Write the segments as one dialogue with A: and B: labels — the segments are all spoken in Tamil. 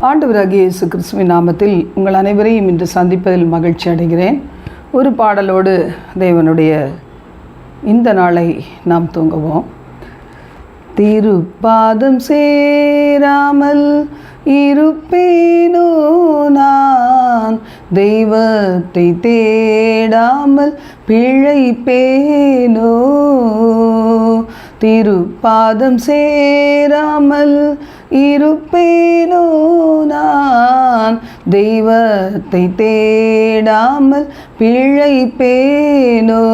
A: ஆண்டவராகிய இயேசு கிறிஸ்துவின் நாமத்தில் உங்கள் அனைவரையும் இன்று சந்திப்பதில் மகிழ்ச்சி அடைகிறேன். ஒரு பாடலோடு தேவனுடைய இந்த நாளை நாம் தூங்குவோம். திருப்பாதம் சேராமல் இருப்பேனோ நான்? தெய்வத்தை தேடாமல் பிழைப்பேனோ? திருப்பாதம் சேராமல் இருப்பேனோ நான்? தெய்வத்தை தேடாமல் பிழைப்பேனோ?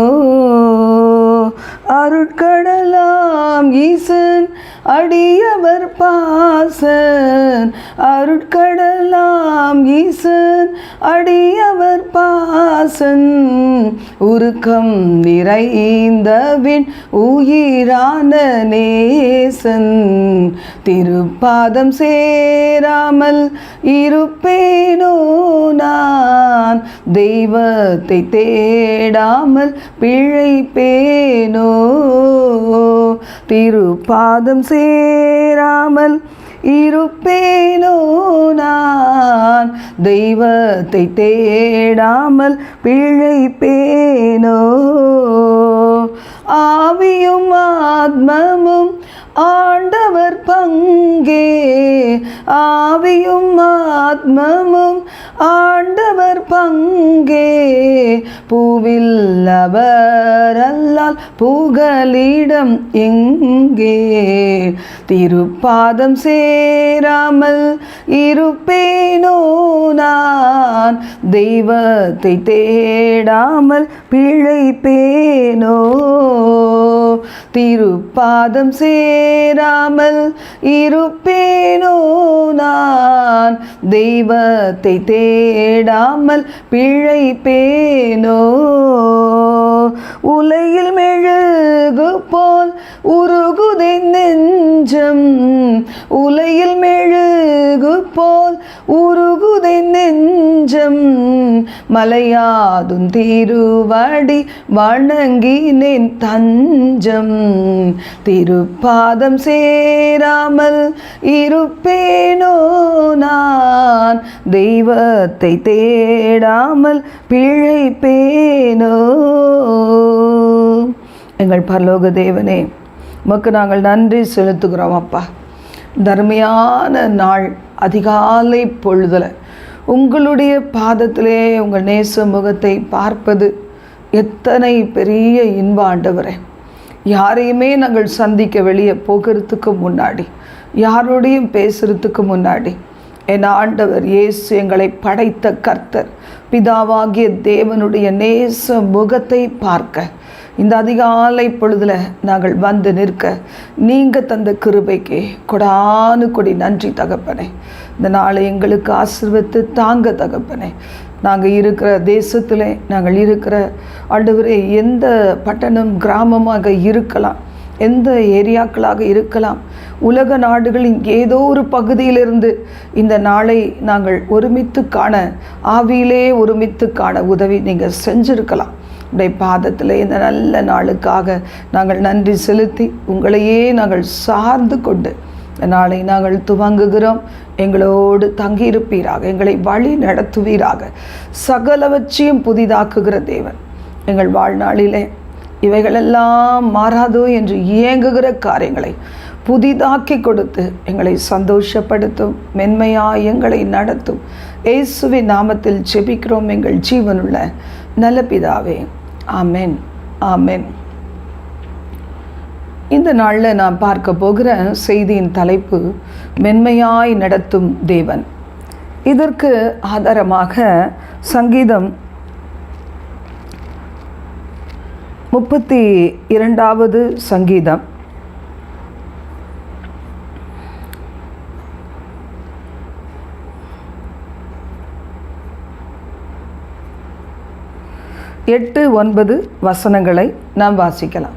A: அருட்கடலாம் ஈசன் அடியவர் பாசன். அருட்கடலாம் ஈசன் அடியவர் பாசன் உருக்கம் நிறைந்தவின் உயிரான நேசன். திருப்பாதம் சேராமல் இருப்பேனோ நான்? தெய்வத்தை தேடாமல் பிழைப்பேனோ? திருப்பாதம் சேராமல் இருப்பேனோ நான்? தெய்வத்தை தேடாமல் பிழைப்பேனோ? ஆவியும் ஆத்மமும் ஆண்டவர் பங்கே. ஆவியும் ஆத்மமும் ஆண்டவர் பங்கே. பூவில் அவரல்லால் புகலிடம் எங்கே? திருப்பாதம் சேராமல் இருப்பேனோ நான்? தெய்வத்தை தேடாமல் பிழைப்பேனோ? திருப்பாதம் சேராமல் இருப்பேனோ நான்? தெய்வத்தை தேடாமல் பிழைப்பேன் பேனோ உலையில் மெழுகு போல் உருகுதை நெஞ்சம். உலையில் மெழுகு போல் உருகுதை நெஞ்சம். மலையாதும் திருவடி வணங்கினேன் தஞ்சம். திருப்பாதம் சேராமல் இருப்பேனோ நான்? தெய்வத்தை தேடாமல் பி பிழைப்பேனோ எங்கள் பரலோக தேவனே உமக்கு நாங்கள் நன்றி செலுத்துகிறோம் அப்பா. தர்மையான நாள் அதிகாலை பொழுதில் உங்களுடைய பாதத்திலே உங்கள் நேச முகத்தை பார்ப்பது எத்தனை பெரிய இன்ப ஆண்டவரே யாரையுமே நாங்கள் சந்திக்க வெளியே போகிறதுக்கு முன்னாடி யாரோடையும் பேசுகிறதுக்கு முன்னாடி என் ஆண்டவர் இயேசு எங்களை படைத்த கர்த்தர். பிதாவாகிய தேவனுடைய நேச முகத்தை பார்க்க. இந்த அதிகாலை பொழுதில் நாங்கள் வந்து நிற்க. நீங்கள் தந்த கிருபைக்கு கொடானு கொடி நன்றி தகப்பனே. இந்த நாளை எங்களுக்கு ஆசிர்வத்து தாங்க தகப்பனே. நாங்கள் இருக்கிற தேசத்தில் நாங்கள் இருக்கிற ஆண்டவரே எந்த பட்டணம் கிராமமாக இருக்கலாம். எந்த ஏரியாக்களாக இருக்கலாம். உலக நாடுகளின் ஏதோ ஒரு பகுதியிலிருந்து இந்த நாளை நாங்கள் ஒருமித்து காண ஆவியிலே ஒருமித்து காண உதவி நீங்கள் செஞ்சுருக்கலாம். உடைய பாதத்தில் இந்த நல்ல நாளுக்காக நாங்கள் நன்றி செலுத்தி உங்களையே நாங்கள் சார்ந்து கொண்டு நாளை நாங்கள் துவங்குகிறோம். எங்களோடு தங்கியிருப்பீராக எங்களை வழி நடத்துவீராக. சகலவற்றையும் புதிதாக்குகிற தேவன். எங்கள் வாழ்நாளிலே இவைகளெல்லாம் மாறாதோ என்று இயங்குகிற காரியங்களை புதிதாக்கி கொடுத்து எங்களை சந்தோஷப்படுத்தும் மென்மையாய் எங்களை நடத்தும். இயேசுவின் நாமத்தில் ஜெபிக்கிறோம் எங்கள் ஜீவனுள்ள நல்ல பிதாவே. ஆமென். ஆமென். இந்த நாளில் நான் பார்க்க போகிற செய்தியின் தலைப்பு மென்மையாய் நடத்தும் தேவன். இதற்கு ஆதாரமாக சங்கீதம் முப்பத்தி இரண்டாவது சங்கீதம். எட்டு ஒன்பது வசனங்களை நாம் வாசிக்கலாம்.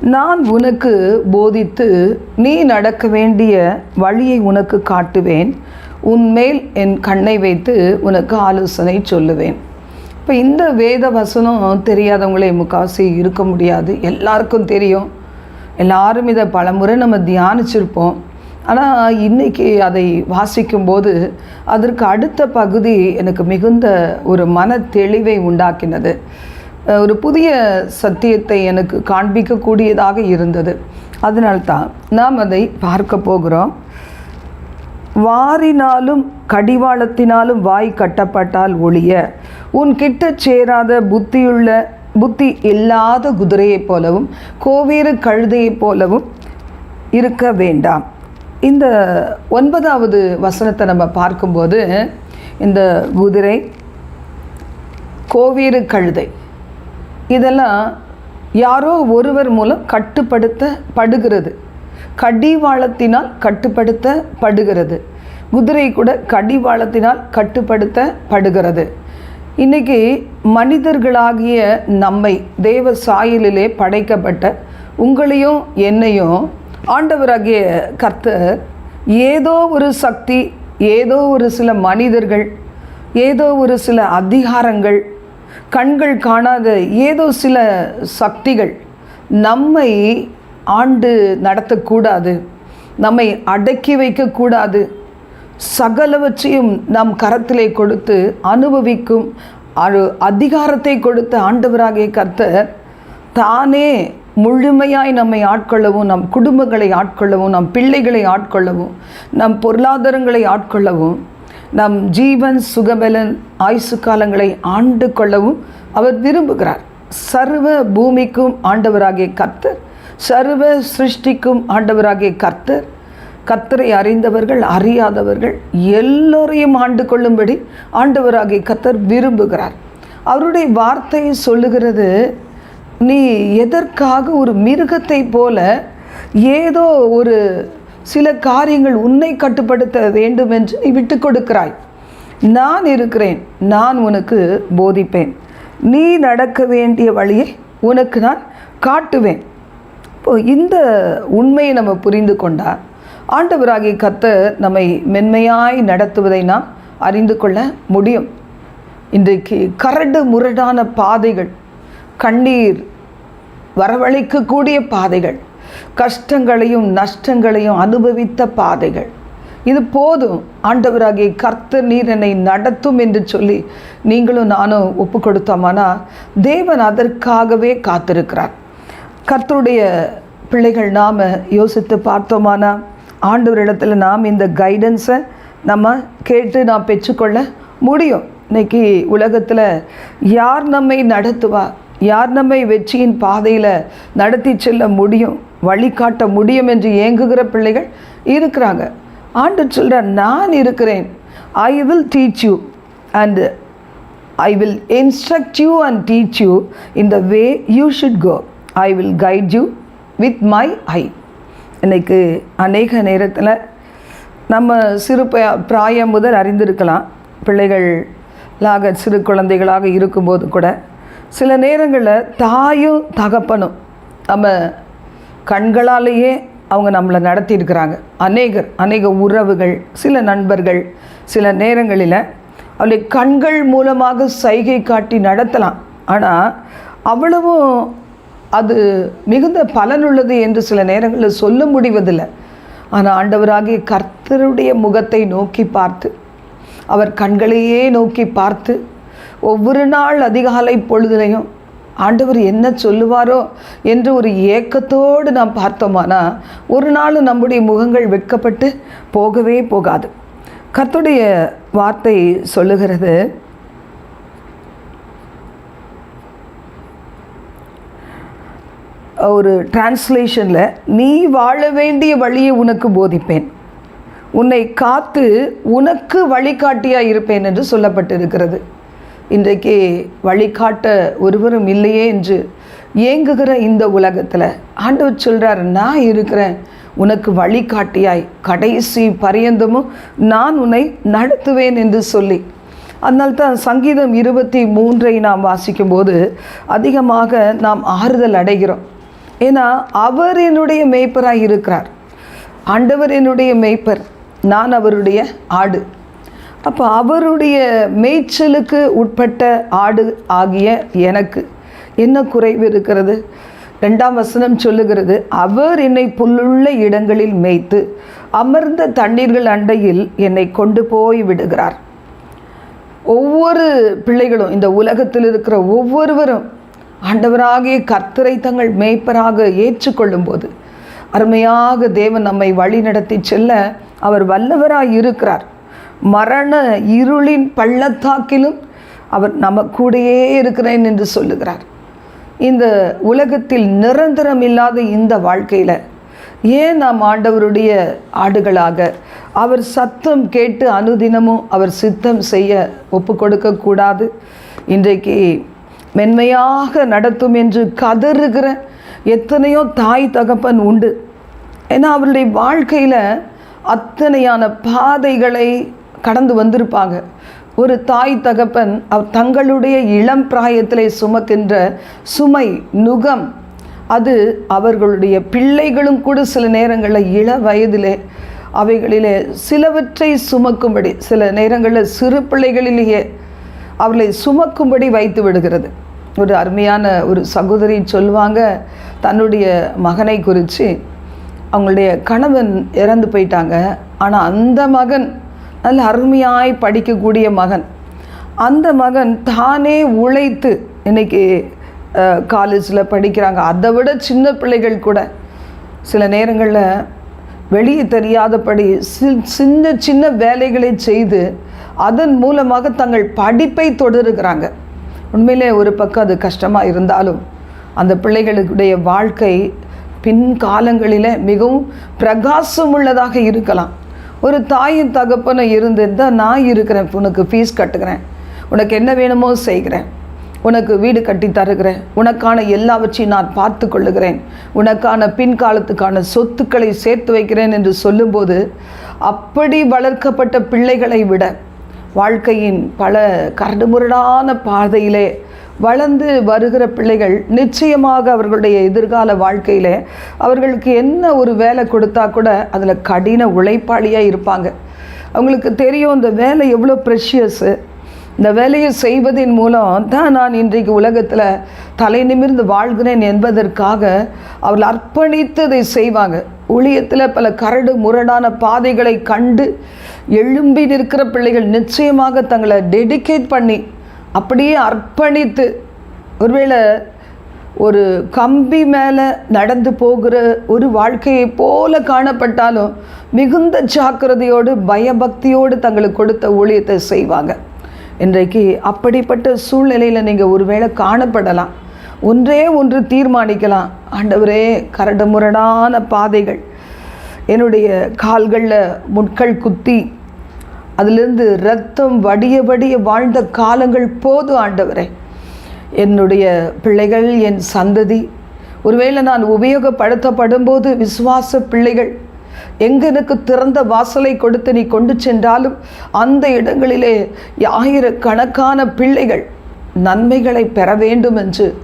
A: நான் உனக்கு போதித்து நீ நடக்க வேண்டிய வழியை உனக்கு காட்டுவேன். உன்மேல் என் கண்ணை வைத்து உனக்கு ஆலோசனை சொல்லுவேன். இப்போ இந்த வேத வசனம் தெரியாதவங்களே முக்காசி இருக்க முடியாது. எல்லாருக்கும் தெரியும். எல்லாரும் இதை பலமுறை நம்ம தியானிச்சிருப்போம். ஆனால் இன்னைக்கு அதை வாசிக்கும்போது அதற்கு அடுத்த பகுதி எனக்கு மிகுந்த ஒரு மன தெளிவை உண்டாக்கினது ஒரு புதிய சத்தியத்தை எனக்கு காண்பிக்கக்கூடியதாக இருந்தது. அதனால்தான் நாம் அதை பார்க்க போகிறோம். வாரினாலும் கடிவாளத்தினாலும் வாய் கட்டப்பட்டால் ஒழிய உன் கிட்ட சேராத புத்தியுள்ள புத்தி இல்லாத குதிரையைப் போலவும் கோவேறு கழுதையைப் போலவும் இருக்க வேண்டாம். இந்த ஒன்பதாவது வசனத்தை நம்ம பார்க்கும்போது இந்த குதிரை கோவேறு கழுதை இதெல்லாம் யாரோ ஒருவர் மூலம் கட்டுப்படுத்தப்படுகிறது. கடிவாளத்தினால் கட்டுப்படுத்தப்படுகிறது. குதிரை கூட கடிவாளத்தினால் கட்டுப்படுத்தப்படுகிறது. இன்னைக்கு மனிதர்களாகிய நம்மை தேவ சாயலிலே படைக்கப்பட்ட உங்களையும் என்னையும் ஆண்டவராகிய கர்த்தர் ஏதோ ஒரு சக்தி ஏதோ ஒரு சில மனிதர்கள் ஏதோ ஒரு சில அதிகாரங்கள் கண்கள் காணாத ஏதோ சில சக்திகள் நம்மை ஆண்டு நடத்தக்கூடாது நம்மை அடக்கி வைக்கக்கூடாது. சகலவற்றையும் நம் கரத்திலே கொடுத்து அனுபவிக்கும் அழு அதிகாரத்தை கொடுத்த ஆண்டவராகிய கர்த்தர் தானே முழுமையாய் நம்மை ஆட்கொள்ளவும் நம் குடும்பங்களை ஆட்கொள்ளவும் நம் பிள்ளைகளை ஆட்கொள்ளவும் நம் பொருளாதாரங்களை ஆட்கொள்ளவும் நம் ஜீவன் சுகபலன் ஆயுசு காலங்களை ஆண்டு கொள்ளவும் அவர் விரும்புகிறார். சர்வ பூமிக்கும் ஆண்டவராகிய கர்த்தர் சர்வ சிருஷ்டிக்கும் ஆண்டவராகிய கர்த்தர் கத்தரை அறிந்தவர்கள் அறியாதவர்கள் எல்லோரையும் ஆண்டு கொள்ளும்படி ஆண்டவராகிய கத்தர் விரும்புகிறார். அவருடைய வார்த்தை சொல்லுகிறது நீ எதற்காக ஒரு மிருகத்தை போல ஏதோ ஒரு சில காரியங்கள் உன்னை கட்டுப்படுத்த வேண்டும் என்று நீ விட்டு கொடுக்கிறாய்? நான் இருக்கிறேன் நான் உனக்கு போதிப்பேன். நீ நடக்க வேண்டிய வழியை உனக்கு நான் காட்டுவேன். இப்போ இந்த உண்மையை நம்ம புரிந்து கொண்டால் ஆண்டவராகிய கத்த நம்மை மென்மையாய் நடத்துவதை நாம் அறிந்து கொள்ள முடியும். இன்றைக்கு கரடு முரடான பாதைகள் கண்ணீர் வரவழைக்கக்கூடிய பாதைகள் கஷ்டங்களையும் நஷ்டங்களையும் அனுபவித்த பாதைகள். இது போதும். ஆண்டவராகிய கர்த்தர் நீர் என்னை நடத்தும் என்று சொல்லி நீங்களும் நானும் ஒப்பு கொடுத்தோமானா தேவன் அதற்காகவே காத்திருக்கிறார். கர்த்தருடைய பிள்ளைகள் நாம் யோசித்து பார்த்தோமானா ஆண்டவரிடத்தில் நாம் இந்த கைடன்ஸை நம்ம கேட்டு நாம் பெற்றுக்கொள்ள முடியும். இன்னைக்கு உலகத்தில் யார் நம்மை நடத்துவா? யார் நம்மை வெற்றியின் பாதையில் நடத்தி செல்ல முடியும்? வழிகாட்ட முடியும் என்று ஏங்குகிற பிள்ளைகள் இருக்கிறாங்க. ஆண்டு சொல்கிற நான் இருக்கிறேன். I will teach you and I will instruct you and teach you in the way you should go I will guide you with my eye இன்றைக்கு அநேக நேரத்தில் நம்ம சிறு பிராயம் முதல் அறிந்திருக்கலாம். பிள்ளைகளாக சிறு குழந்தைகளாக இருக்கும்போது கூட சில நேரங்களில் தாயும் தகப்பனும் நம்ம கண்களாலேயே அவங்க நம்மளை நடத்தியிருக்கிறாங்க. அநேகர் அநேக உறவுகள் சில நண்பர்கள் சில நேரங்களில் அவளை கண்கள் மூலமாக சைகை காட்டி நடத்தலாம். ஆனால் அவ்வளவும் அது மிகுந்த பலனுள்ளது என்று சில நேரங்களில் சொல்ல முடிவதில்லை. ஆனால் ஆண்டவராகிய கர்த்தருடைய முகத்தை நோக்கி பார்த்து அவர் கண்களையே நோக்கி பார்த்து ஒவ்வொரு நாள் அதிகாலை பொழுதுலையும் ஆண்டவர் என்ன சொல்லுவாரோ என்று ஒரு ஏக்கத்தோடு நாம் பார்த்தோமானா ஒரு நாள் நம்முடைய முகங்கள் வெட்கப்பட்டு போகவே போகாது. கர்த்தருடைய வார்த்தை சொல்லுகிறது ஒரு டிரான்ஸ்லேஷனில் நீ வாழ வேண்டிய வழியை உனக்கு போதிப்பேன். உன்னை காத்து உனக்கு வழிகாட்டியாக இருப்பேன் என்று சொல்லப்பட்டிருக்கிறது. இன்றைக்கு வழிகாட்ட ஒருவரும் இல்லையே என்று ஏங்குகிற இந்த உலகத்தில் ஆண்டவர் சொல்கிறார் நான் இருக்கிறேன் உனக்கு வழிகாட்டியாய் கடைசி பரியந்தமும் நான் உன்னை நடத்துவேன் என்று சொல்லி. அதனால்தான் சங்கீதம் இருபத்தி மூன்றை நாம் வாசிக்கும்போது அதிகமாக நாம் ஆறுதல் அடைகிறோம். ஏன்னா அவர் என்னுடைய மேய்ப்பராக இருக்கிறார். ஆண்டவர் என்னுடைய மேய்ப்பர். நான் அவருடைய ஆடு. அப்போ அவருடைய மேய்ச்சலுக்கு உட்பட்ட ஆடு ஆகிய எனக்கு என்ன குறைவு இருக்கிறது? ரெண்டாம் வசனம் சொல்லுகிறது அவர் என்னை புல்லுள்ள இடங்களில் மேய்த்து அமர்ந்த தண்ணீர்கள் அண்டையில் என்னை கொண்டு போய் விடுகிறார். ஒவ்வொரு பிள்ளைகளும் இந்த உலகத்தில் இருக்கிற ஒவ்வொருவரும் ஆண்டவராகிய கர்த்தரை தங்கள் மேய்ப்பராக ஏற்றுக்கொள்ளும் போது அருமையாக தேவன் நம்மை வழி நடத்தி செல்ல அவர் வல்லவராய் இருக்கிறார். மரண இருளின் பள்ளத்தாக்கிலும் அவர் நம்ம கூடயே இருக்கிறேன் என்று சொல்லுகிறார். இந்த உலகத்தில் நிரந்தரம் இல்லாத இந்த வாழ்க்கையில் ஏன் நாம் ஆண்டவருடைய ஆடுகளாக அவர் சத்தம் கேட்டு அனுதினமும் அவர் சித்தம் செய்ய ஒப்பு கொடுக்கக்கூடாது இன்றைக்கு மென்மையாக நடத்தும் என்று கதறுகிற எத்தனையோ தாய் தகப்பன் உண்டு. ஏன்னா அவருடைய வாழ்க்கையில் அத்தனையான பாதைகளை கடந்து வந்திருப்பாங்க. ஒரு தாய் தகப்பன் அவ் தங்களுடைய இளம் பிராயத்திலே சுமக்கின்ற சுமை நுகம் அது அவர்களுடைய பிள்ளைகளும் கூட சில நேரங்களில் இள வயதிலே அவைகளிலே சிலவற்றை சுமக்கும்படி சில நேரங்களில் சிறு பிள்ளைகளிலேயே அவர்களை சுமக்கும்படி வைத்து விடுகிறது. ஒரு அருமையான ஒரு சகோதரி சொல்லுவாங்க தன்னுடைய மகனை குறித்து அவங்களுடைய கணவன் இறந்து போயிட்டாங்க. ஆனால் அந்த மகன் நல்ல அருமையாய் படிக்கக்கூடிய மகன் அந்த மகன் தானே உழைத்து இன்னைக்கு காலேஜில் படிக்கிறாங்க. அதை விட சின்ன பிள்ளைகள் கூட சில நேரங்களில் வெளியே தெரியாதபடி சின்ன சின்ன வேலைகளை செய்து அதன் மூலமாக தங்கள் படிப்பை தொடருகிறாங்க. உண்மையிலே ஒரு பக்கம் அது கஷ்டமாக இருந்தாலும் அந்த பிள்ளைகளுடைய வாழ்க்கை பின் காலங்களில் மிகவும் பிரகாசம் உள்ளதாக இருக்கலாம். ஒரு தாயின் தகப்பனை இருந்திருந்தால் நான் இருக்கிறேன் உனக்கு ஃபீஸ் கட்டுக்கிறேன் உனக்கு என்ன வேணுமோ செய்கிறேன் உனக்கு வீடு கட்டி தருகிறேன் உனக்கான எல்லாவற்றையும் நான் பார்த்து கொள்ளுகிறேன் உனக்கான பின்காலத்துக்கான சொத்துக்களை சேர்த்து வைக்கிறேன் என்று சொல்லும்போது அப்படி வளர்க்கப்பட்ட பிள்ளைகளை விட வாழ்க்கையின் பல கரடுமுரடான பாதையிலே வளர்ந்து வருகிற பிள்ளைகள் நிச்சயமாக அவர்களுடைய எதிர்கால வாழ்க்கையில் அவர்களுக்கு என்ன ஒரு வேலை கொடுத்தா கூட அதில் கடின உழைப்பாளியாக இருப்பாங்க. அவங்களுக்கு தெரியும் இந்த வேலை எவ்வளோ ப்ரெஷியஸு இந்த வேலையை செய்வதன் மூலம் தான் நான் இன்றைக்கு உலகத்தில் தலை நிமிர்ந்து வாழ்கிறேன் என்பதற்காக அவர்கள் அர்ப்பணித்து அதை செய்வாங்க. ஊழியத்தில் பல கரடு முரடான பாதைகளை கண்டு எழும்பி நிற்கிற பிள்ளைகள் நிச்சயமாக தங்களை டெடிகேட் பண்ணி அப்படியே அர்ப்பணித்து ஒருவேளை ஒரு கம்பி மேலே நடந்து போகிற ஒரு வாழ்க்கையை போல காணப்பட்டாலும் மிகுந்த ஜாக்கிரதையோடு பயபக்தியோடு தங்களுக்கு கொடுத்த ஊழியத்தை செய்வாங்க. இன்றைக்கு அப்படிப்பட்ட சூழ்நிலையில் நீங்கள் ஒருவேளை காணப்படலாம். ஒன்றே ஒன்று தீர்மானிக்கலாம். ஆண்டவரே கரடு முரடான பாதைகள் என்னுடைய கால்களில் முட்கள் குத்தி அதிலிருந்து ரத்தம் வடிய வடிய வாழ்ந்த காலங்கள் போதும் ஆண்டவரே. என்னுடைய பிள்ளைகள் என் சந்ததி ஒருவேளை நான் உபயோகப்படுத்தப்படும் போது விசுவாச பிள்ளைகள் எங்கனுக்கு திறந்த வாசலை கொடுத்து நீ கொண்டு சென்றாலும் அந்த இடங்களிலே ஆயிரக்கணக்கான பிள்ளைகள் நன்மைகளை பெற வேண்டும் என்று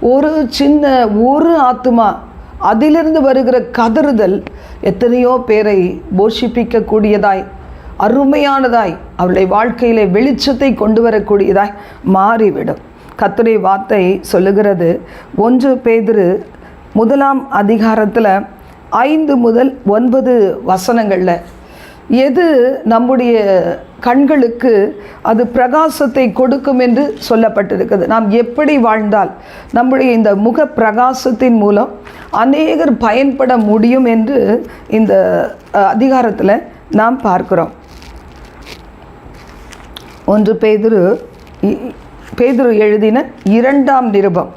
A: ஒரு சின்ன ஒரு ஆத்துமா அதிலிருந்து வருகிற கதறுதல் எத்தனையோ பேரை போஷிப்பிக்கக்கூடியதாய் அருமையானதாய் அவருடைய வாழ்க்கையிலே வெளிச்சத்தை கொண்டு வரக்கூடியதாய் மாறிவிடும். கத்துரை வார்த்தை சொல்லுகிறது ஒன்று பேதிரு முதலாம் அதிகாரத்தில் ஐந்து முதல் ஒன்பது வசனங்களில் எது நம்முடைய கண்களுக்கு அது பிரகாசத்தை கொடுக்கும் என்று சொல்லப்பட்டிருக்குது நாம் எப்படி வாழ்ந்தால் நம்முடைய இந்த முக பிரகாசத்தின் மூலம் அநேகர் பயன்பட முடியும் என்று இந்த அதிகாரத்தில் நாம் பார்க்கிறோம். ஒன்று பேதுரு பேதுரு எழுதின இரண்டாம் நிருபம்.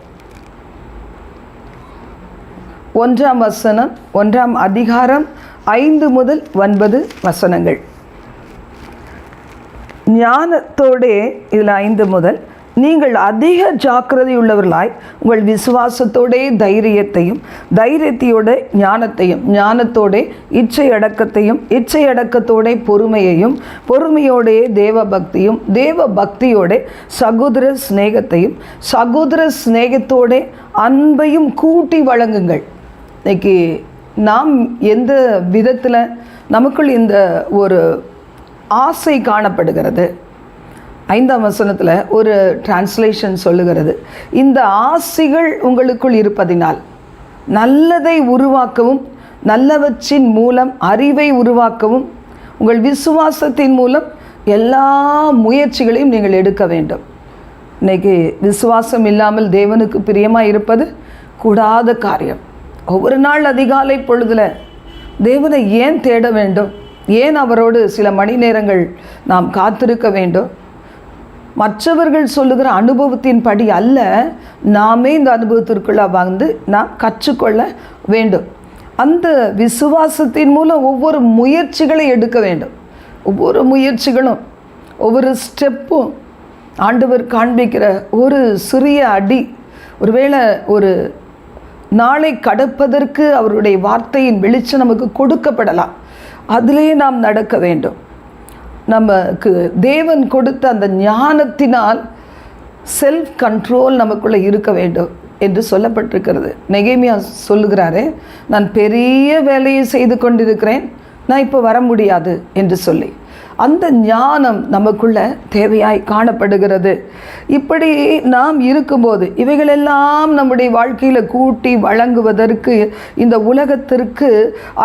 A: ஒன்றாம் வசனம் ஒன்றாம் அதிகாரம் ஐந்து முதல் ஒன்பது வசனங்கள். ஞானத்தோடே இதில் ஐந்து முதல் நீங்கள் அதிக ஜாக்கிரதை உள்ளவர்களாய் உங்கள் விசுவாசத்தோடே தைரியத்தையும் தைரியத்தையோட ஞானத்தையும் ஞானத்தோடே இச்சை அடக்கத்தையும் இச்சை அடக்கத்தோட பொறுமையையும் பொறுமையோடே தேவ பக்தியும் தேவ பக்தியோட சகோதர சிநேகத்தையும் சகோதர சிநேகத்தோட அன்பையும் கூட்டி வழங்குங்கள். இன்னைக்கு நாம் எந்த விதத்தில் நமக்குள் இந்த ஒரு ஆசை காணப்படுகிறது. ஐந்தாம் வசனத்தில் ஒரு டிரான்ஸ்லேஷன் சொல்லுகிறது. இந்த ஆசைகள் உங்களுக்குள் இருப்பதினால் நல்லதை உருவாக்கவும் நல்லவற்றின் மூலம் அறிவை உருவாக்கவும் உங்கள் விசுவாசத்தின் மூலம் எல்லா முயற்சிகளையும் நீங்கள் எடுக்க வேண்டும். இன்றைக்கி விசுவாசம் இல்லாமல் தேவனுக்கு பிரியமாக இருப்பது கூடாத காரியம். ஒவ்வொரு நாள் அதிகாலை பொழுதில் தேவனை ஏன் தேட வேண்டும்? ஏன் அவரோடு சில மணி நேரங்கள் நாம் காத்திருக்க வேண்டும்? மற்றவர்கள் சொல்லுகிற அனுபவத்தின் படி அல்ல நாமே இந்த அனுபவத்திற்குள்ளே வந்து நாம் கற்றுக்கொள்ள வேண்டும். அந்த விசுவாசத்தின் மூலம் ஒவ்வொரு முயற்சிகளை எடுக்க வேண்டும். ஒவ்வொரு முயற்சிகளும் ஒவ்வொரு ஸ்டெப்பும் ஆண்டவர் காண்பிக்கிற ஒரு சிறிய அடி. ஒருவேளை ஒரு நாளை கடப்பதற்கு அவருடைய வார்த்தையின் வெளிச்சம் நமக்கு கொடுக்கப்படலாம். அதிலே நாம் நடக்க வேண்டும். நமக்கு தேவன் கொடுத்த அந்த ஞானத்தினால் செல்ஃப் கண்ட்ரோல் நமக்குள்ளே இருக்க வேண்டும் என்று சொல்லப்பட்டிருக்கிறது. நெகேமியா சொல்லுகிறாரே நான் பெரிய வேலையை செய்து கொண்டிருக்கிறேன். நான் இப்போ வர முடியாது என்று சொல்லி. அந்த ஞானம் நமக்குள்ள தேவையாய் காணப்படுகிறது. இப்படி நாம் இருக்கும்போது இவைகளெல்லாம் நம்முடைய வாழ்க்கையில் கூட்டி வழங்குவதற்கு இந்த உலகத்திற்கு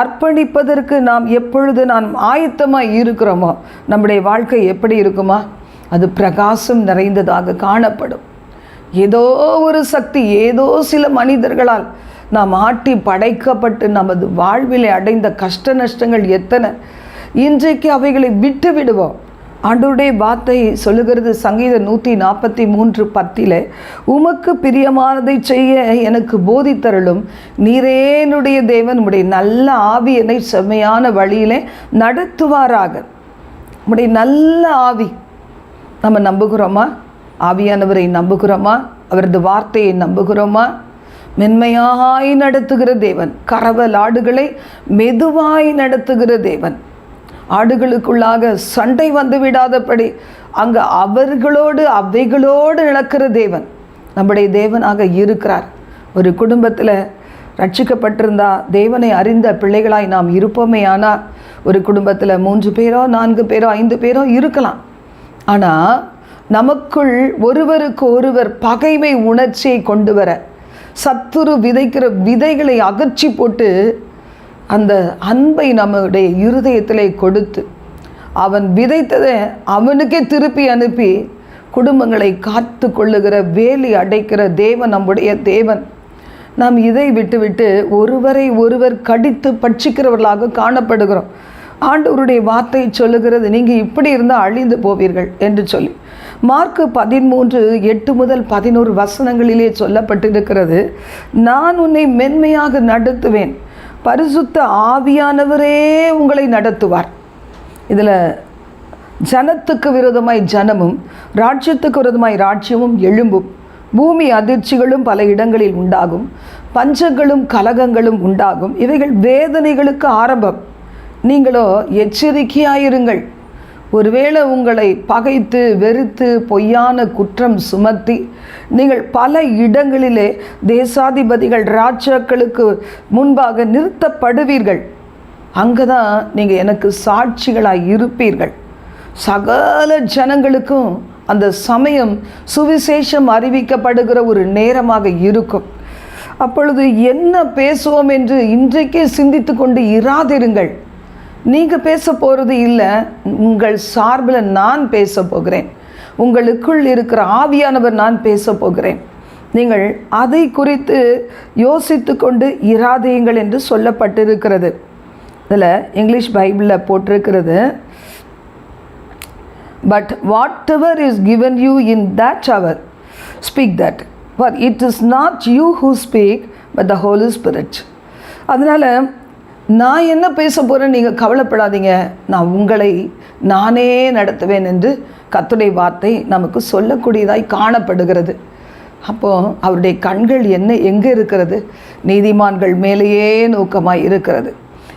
A: அர்ப்பணிப்பதற்கு நாம் எப்பொழுது நாம் ஆயத்தமாக இருக்கிறோமோ நம்முடைய வாழ்க்கை எப்படி இருக்குமா? அது பிரகாசம் நிறைந்ததாக காணப்படும். ஏதோ ஒரு சக்தி ஏதோ சில மனிதர்களால் நாம் ஆட்டி படைக்கப்பட்டு நமது வாழ்வில் அடைந்த கஷ்ட நஷ்டங்கள் எத்தனை? இன்றைக்கு அவைகளை விட்டு விடுவோம். ஆண்டோடைய வார்த்தை சொல்லுகிறது சங்கீத நூற்றி நாற்பத்தி மூன்று பத்தில் உமக்கு பிரியமானதை செய்ய எனக்கு போதித்தருளும் நீரே என்னுடைய தேவன் உடைய நல்ல ஆவி என்னை செம்மையான வழியிலே நடத்துவாராக. உடைய நல்ல ஆவி நம்ம நம்புகிறோமா? ஆவியானவரை நம்புகிறோமா? அவரது வார்த்தையை நம்புகிறோமா? மென்மையாய் நடத்துகிற தேவன் கரவல் ஆடுகளை மெதுவாய் நடத்துகிற தேவன். ஆடுகளுக்குள்ளாக சண்டை வந்து விடாதபடி அங்கே அவர்களோடு அவைகளோடு நடக்கிற தேவன் நம்முடைய தேவனாக இருக்கிறார். ஒரு குடும்பத்தில் ரட்சிக்கப்பட்டிருந்தா தேவனை அறிந்த பிள்ளைகளாய் நாம் இருப்போமே ஆனால் ஒரு குடும்பத்தில் மூன்று பேரோ நான்கு பேரோ ஐந்து பேரோ இருக்கலாம். ஆனால் நமக்குள் ஒருவருக்கு ஒருவர் பகைமை உணர்ச்சியை கொண்டு வர சத்துரு விதைக்கிற விதைகளை அகற்றி போட்டு அந்த அன்பை நம்முடைய இருதயத்திலே கொடுத்து அவன் விதைத்ததை அவனுக்கே திருப்பி அனுப்பி குடும்பங்களை காத்து கொள்ளுகிற வேலி அடைக்கிற தேவன் நம்முடைய தேவன். நாம் இதை விட்டுவிட்டு ஒருவரை ஒருவர் கடித்து பட்சிக்கிறவர்களாக காணப்படுகிறோம். ஆண்டவருடைய வார்த்தை சொல்லுகிறது நீங்கள் இப்படி இருந்தால் அழிந்து போவீர்கள் என்று சொல்லி. மார்க்கு பதிமூன்று எட்டு முதல் பதினோரு வசனங்களிலே சொல்லப்பட்டிருக்கிறது நான் உன்னை மென்மையாக நடத்துவேன் பரிசுத்த ஆவியானவரே உங்களை நடத்துவார். இதில் ஜனத்துக்கு விரோதமாய் ஜனமும் ராஜ்யத்துக்கு விரோதமாய் ராஜ்யமும் எழும்பும். பூமி அதிர்ச்சிகளும் பல இடங்களில் உண்டாகும். பஞ்சங்களும் கலகங்களும் உண்டாகும். இவைகள் வேதனைகளுக்கு ஆரம்பம். நீங்களோ எச்சரிக்கையாயிருங்கள். ஒருவேளை உங்களை பகைத்து வெறுத்து பொய்யான குற்றம் சுமத்தி நீங்கள் பல இடங்களிலே தேசாதிபதிகள் ராஜாக்களுக்கு முன்பாக நிறுத்தப்படுவீர்கள். அங்கே தான் நீங்கள் எனக்கு சாட்சிகளாக இருப்பீர்கள். சகல ஜனங்களுக்கும் அந்த சமயம் சுவிசேஷம் அறிவிக்கப்படுகிற ஒரு நேரமாக இருக்கும். அப்பொழுது என்ன பேசுவோம் என்று இன்றைக்கே சிந்தித்து கொண்டு இராதிருங்கள். நீங்கள் பேச போகிறது இல்லை உங்கள் சார்பில் நான் பேச போகிறேன். உங்களுக்குள் இருக்கிற ஆவியானவர் நான் பேச போகிறேன். நீங்கள் அதை குறித்து யோசித்து கொண்டு இராதையுங்கள் என்று சொல்லப்பட்டிருக்கிறது. இதில் இங்கிலீஷ் பைபிளில் போட்டிருக்கிறது but whatever is given you in that hour speak that but it is not you who speak but the holy spirit அதனால் நான் என்ன பேச போகிறேன் நீங்கள் கவலைப்படாதீங்க. நான் உங்களை நானே நடத்துவேன் என்று கத்துடைய வார்த்தை நமக்கு சொல்லக்கூடியதாய் காணப்படுகிறது. அப்போது அவருடைய கண்கள் என்ன எங்கே இருக்கிறது? நீதிமான்கள் மேலேயே நோக்கமாக இருக்கிறது.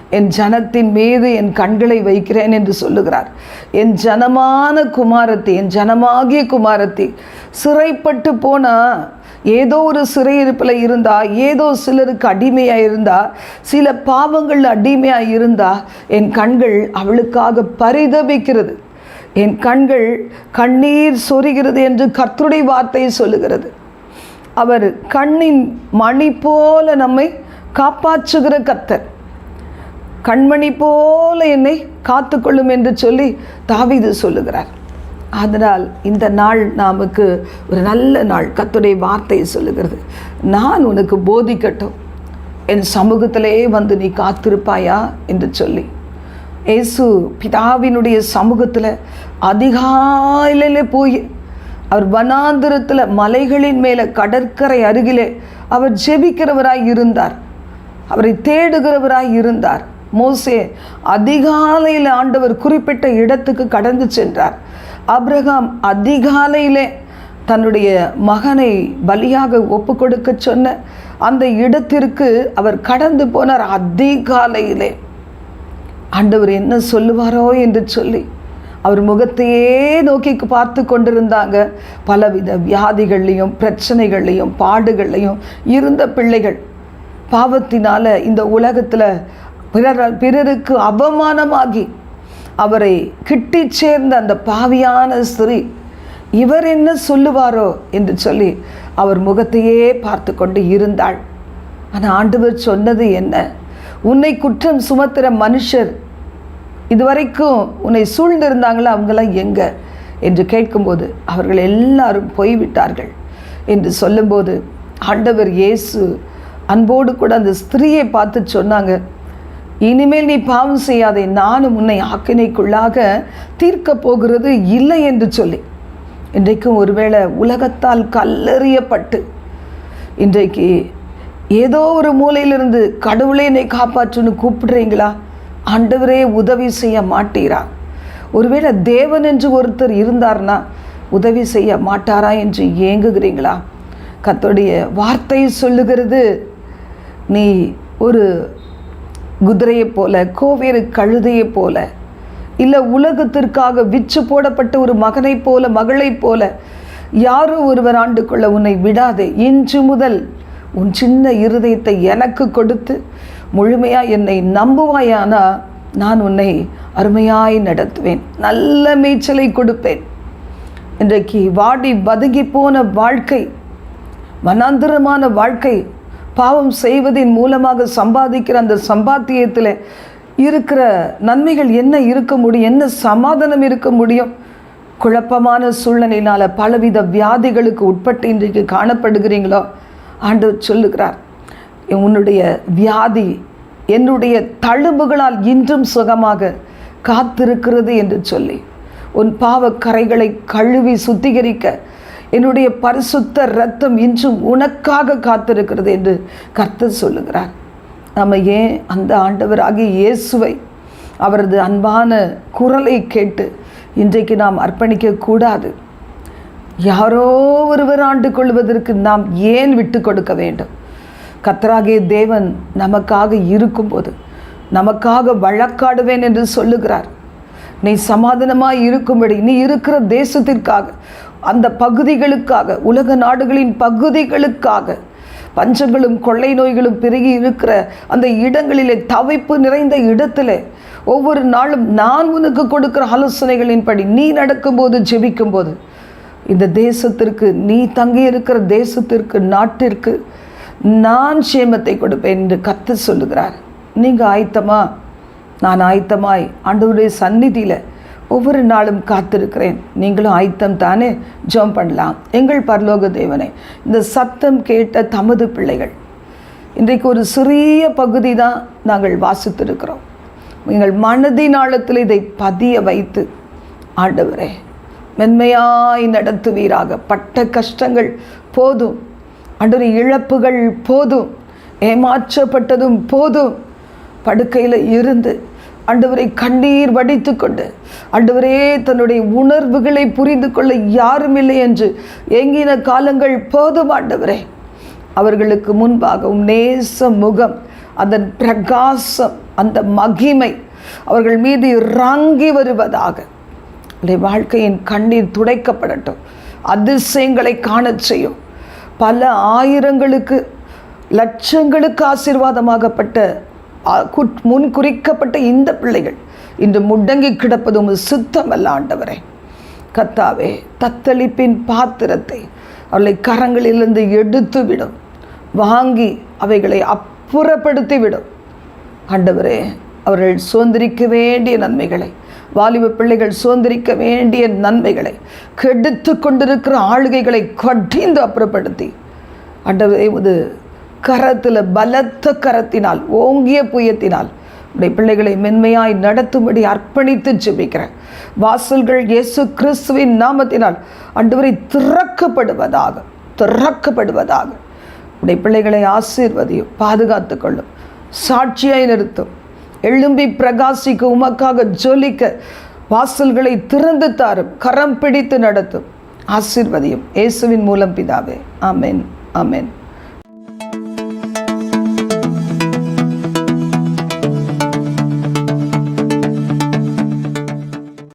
A: என் ஜனத்தின் மீது என் கண்களை வைக்கிறேன் என்று சொல்லுகிறார். என் ஜனமான குமாரத்தி என் ஜனமாகிய குமாரத்தி சிறைப்பட்டு போனால் ஏதோ ஒரு சிறையிருப்பில் இருந்தா ஏதோ சிலருக்கு அடிமையாக இருந்தா சில பாவங்கள் அடிமையாக இருந்தா என் கண்கள் அவளுக்காக பரிதபிக்கிறது. என் கண்கள் கண்ணீர் சொரிகிறது என்று கர்த்தருடைய வார்த்தையை சொல்லுகிறது. அவர் கண்ணின் மணி போல நம்மை காப்பாற்றுகிற கர்த்தர். கண்மணி போல என்னை காத்துக்கொள்ளும் என்று சொல்லி தாவிது சொல்லுகிறார். அதனால் இந்த நாள் நமக்கு ஒரு நல்ல நாள். கத்துடைய வார்த்தை சொல்லுகிறது. நான் உனக்கு போதிக்கட்டும். என் சமூகத்திலே வந்து நீ காத்திருப்பாயா? என்று சொல்லி. ஏசு பிதாவினுடைய சமூகத்தில் அதிகாலையில் போய் அவர் வனாந்திரத்தில் மலைகளின் மேலே கடற்கரை அருகிலே அவர் ஜெபிக்கிறவராய் இருந்தார். அவரை தேடுகிறவராய் இருந்தார். மோசே அதிகாலையில் ஆண்டவர் குறிப்பிட்ட இடத்துக்கு கடந்து சென்றார். அப்ரஹாம் அதிகாலையிலே தன்னுடைய மகனை பலியாக ஒப்பு கொடுக்க சொன்ன அந்த இடத்திற்கு அவர் கடந்து போனார் அதிகாலையிலே. ஆண்டவர் என்ன சொல்லுவாரோ என்று சொல்லி அவர் முகத்தையே நோக்கி பார்த்து கொண்டிருந்தாங்க. பலவித வியாதிகள்லையும் பிரச்சனைகள்லையும் பாடுகள்லையும் இருந்த பிள்ளைகள். பாவத்தினால இந்த உலகத்தில் பிறர் பிறருக்கு அவமானமாகி அவரை கிட்டி சேர்ந்த அந்த பாவியான ஸ்திரீ இவர் என்ன சொல்லுவாரோ என்று சொல்லி அவர் முகத்தையே பார்த்து கொண்டு இருந்தாள். ஆனால் ஆண்டவர் சொன்னது என்ன? உன்னை குற்றம் சுமத்துற மனுஷர் இதுவரைக்கும் உன்னை சூழ்ந்திருந்தாங்களா? அவங்களாம் எங்க? என்று கேட்கும்போது அவர்கள் எல்லாரும் போய்விட்டார்கள் என்று சொல்லும்போது ஆண்டவர் இயேசு அன்போடு கூட அந்த ஸ்திரீயை பார்த்து சொன்னாங்க. இனிமேல் நீ பாவம் செய்யாதே. நானும் உன்னை ஆக்கினைக்குள்ளாக தீர்க்க போகிறது இல்லை என்று சொல்லி. இன்றைக்கும் ஒருவேளை உலகத்தால் கல்லறியப்பட்டு இன்றைக்கு ஏதோ ஒரு மூலையிலிருந்து கடவுளே என்னை காப்பாற்றுன்னு கூப்பிடுறீங்களா? ஆண்டவரே உதவி செய்ய மாட்டீரா? ஒருவேளை தேவன் என்று ஒருத்தர் இருந்தார்னா உதவி செய்ய மாட்டாரா என்று ஏங்குகிறீங்களா? கத்தோடைய வார்த்தை சொல்லுகிறது நீ ஒரு குதிரையைப் போல கோவேறு கழுதையைப் போல இல்லை உலகத்திற்காக விச்சு போடப்பட்ட ஒரு மகனைப் போல மகளைப் போல யாரோ ஒருவர் ஆண்டு கொள்ள உன்னை விடாதே. இன்று முதல் உன் சின்ன இருதயத்தை எனக்கு கொடுத்து முழுமையாக என்னை நம்புவாயானா நான் உன்னை அருமையாய் நடத்துவேன். நல்ல மேய்ச்சலை கொடுப்பேன். இன்றைக்கு வாடி வதங்கி போன வாழ்க்கை மனாந்திரமான வாழ்க்கை பாவம் செய்வதின் மூலமாக சம்பாதிக்கிற அந்த சம்பாத்தியத்தில் இருக்கிற நன்மைகள் என்ன இருக்க முடியும்? என்ன சமாதானம் இருக்க முடியும்? குழப்பமான சூழ்நிலையினால் பலவித வியாதிகளுக்கு உட்பட்டு இன்றைக்கு காணப்படுகிறீங்களோ? ஆண்டவர் சொல்லுகிறார் உன்னுடைய வியாதி என்னுடைய தழும்புகளால் இன்றும் சுகமாக காத்திருக்கிறது என்று சொல்லி உன் பாவக்கரைகளை கழுவி சுத்திகரிக்க என்னுடைய பரிசுத்த ரத்தம் இன்றும் உனக்காக காத்திருக்கிறது என்று கர்த்தர் சொல்லுகிறார். நம்ம ஏன் அந்த ஆண்டவராகிய இயேசுவை அவரது அன்பான குரலை கேட்டு இன்றைக்கு நாம் அர்ப்பணிக்க கூடாது? யாரோ ஒருவர் ஆண்டு கொள்வதற்கு நாம் ஏன் விட்டு கொடுக்க வேண்டும்? கத்தராகிய தேவன் நமக்காக இருக்கும்போது நமக்காக வழக்காடுவேன் என்று சொல்லுகிறார். நீ சமாதானமாக இருக்கும்படி நீ இருக்கிற தேசத்திற்காக அந்த பகுதிகளுக்காக உலக நாடுகளின் பகுதிகளுக்காக பஞ்சங்களும் கொள்ளை நோய்களும் பெருகி இருக்கிற அந்த இடங்களிலே தவிப்பு நிறைந்த இடத்துல ஒவ்வொரு நாளும் நான் உனக்கு கொடுக்கிற ஆலோசனைகளின்படி நீ நடக்கும்போது ஜெபிக்கும்போது இந்த தேசத்திற்கு நீ தங்கி இருக்கிற தேசத்திற்கு நாட்டிற்கு நான் சேமத்தை கொடுப்பேன் என்று கத்து சொல்லுகிறார். நீங்கள் ஆயத்தமா? நான் ஆயத்தமாய் ஆண்டவருடைய சந்நிதியில் ஒவ்வொரு நாளும் காத்திருக்கிறேன். நீங்களும் ஆயத்தம் தானே? ஜம் பண்ணலாம். எங்கள் பரலோக தேவனே இந்த சத்தம் கேட்ட தமது பிள்ளைகள் இன்றைக்கு ஒரு சிறிய பகுதி தான் நாங்கள் வாசித்திருக்கிறோம். எங்கள் மனதின் ஆழத்தில் இதை பதிய வைத்து ஆண்டவரே மென்மையாய் நடத்துவீராக. பட்ட கஷ்டங்கள் போதும். அன்று இழப்புகள் போதும். ஏமாற்றப்பட்டதும் போதும். படுக்கையில் இருந்து ஆண்டவரை கண்ணீர் வடித்து கொண்டு ஆண்டவரே தன்னுடைய உணர்வுகளை புரிந்து கொள்ள யாரும் இல்லை என்று எங்கின காலங்கள் போதும் ஆண்டவரே. அவர்களுக்கு முன்பாகவும் நேச முகம் அதன் பிரகாசம் அந்த மகிமை அவர்கள் மீது இறங்கி வருவதாக. அவருடைய வாழ்க்கையின் கண்ணீர் துடைக்கப்படட்டும் அதிசயங்களை காணச் செய்யும். பல ஆயிரங்களுக்கு லட்சங்களுக்கு ஆசீர்வாதமாகப்பட்ட முன் குறிக்கப்பட்ட இந்த பிள்ளைகள் இன்று முடங்கி கிடப்பது உமது ஆண்டவரே. கத்தாவே தத்தளிப்பின் பாத்திரத்தை அவளை கரங்களிலிருந்து எடுத்து விடும் வாங்கி அவைகளை அப்புறப்படுத்தி விடும் ஆண்டவரே அவர்கள் சுதந்திரிக்க வேண்டிய நன்மைகளை வாலிப பிள்ளைகள் சுதந்திரிக்க வேண்டிய நன்மைகளை கெடுத்து கொண்டிருக்கிற ஆளுகைகளை கடிந்து அப்புறப்படுத்தி ஆண்டவரே இது கரத்தில் பலத்த கரத்தினால் ஓங்கிய புயத்தினால் உடைய பிள்ளைகளை மென்மையாய் நடத்தும்படி அர்ப்பணித்து ஜெபிக்கிறேன். வாசல்கள் இயேசு கிறிஸ்துவின் நாமத்தினால் அன்றுவரை திறக்கப்படுவதாக திறக்கப்படுவதாக. உடைய பிள்ளைகளை ஆசீர்வதியும் பாதுகாத்து கொள்ளும் சாட்சியாய் நிறுத்தும். எழும்பி பிரகாசிக்க உமக்காக ஜொலிக்க வாசல்களை திறந்து தாரும் கரம் பிடித்து நடத்தும். ஆசீர்வதியும் இயேசுவின் மூலம் பிதாவே. ஆமேன் ஆமேன்.